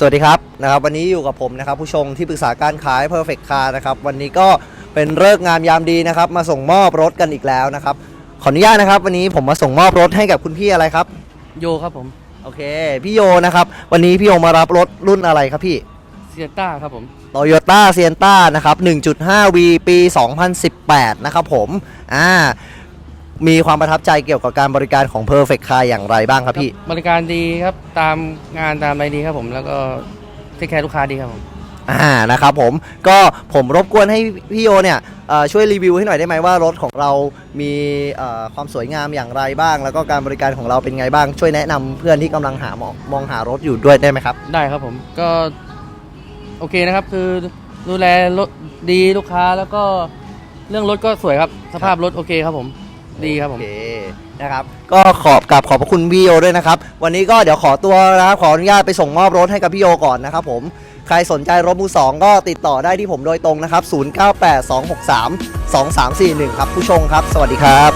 สวัสดีครับนะครับวันนี้อยู่กับผมนะครับผู้ชมที่ปรึกษาการขาย Perfect Car นะครับวันนี้ก็เป็นเลิกษ์งามยามดีนะครับมาส่งมอบรถกันอีกแล้วนะครับขออนุญาตนะครับ วันนี้ผมมาส่งมอบรถให้กับคุณพี่อะไรครับ โยครับผมโอเคพี่โยนะครับวันนี้พี่โยมารับรถรุ่นอะไรครับพี่เซียต้าครับผม Toyota s i e n t a นะครับ 1.5V ปี 2018 นะครับผมอ่า มีความประทับใจเกี่ยวกับการบริการของ Perfect Car อย่างไรบ้างครับพี่ บริการดีครับตามงานตามอะไรดีครับผมแล้วก็เทคแคร์ลูกค้าดีครับผม อ่านะครับผมก็ผมรบกวนให้พี่โยเนี่ยเอ่อช่วยรีวิวให้หน่อยได้ไหมว่ารถของเรามีเอ่อความสวยงามอย่างไรบ้าง แล้วก็การบริการของเราเป็นไงบ้าง ช่วยแนะนำเพื่อนที่กำลังหามองมองหารถอยู่ด้วยได้ไหมครับ ได้ครับผมก็โอเคนะครับ คือดูแลรถดีลูกค้าแล้วก็เรื่องรถก็สวยครับ สภาพรถโอเคครับผม ดีครับผม โอเคนะครับ ก็ขอบกับขอบพระคุณพี่โยด้วยนะครับ วันนี้ก็เดี๋ยวขอตัวนะครับขออนุญาตไปส่งมอบรถให้กับพี่โยก่อนนะครับผมใครสนใจรถมือสองก็ติดต่อได้ที่ผมโดยตรงนะครับ 0982632341 ครับผู้ชมครับ สวัสดีครับ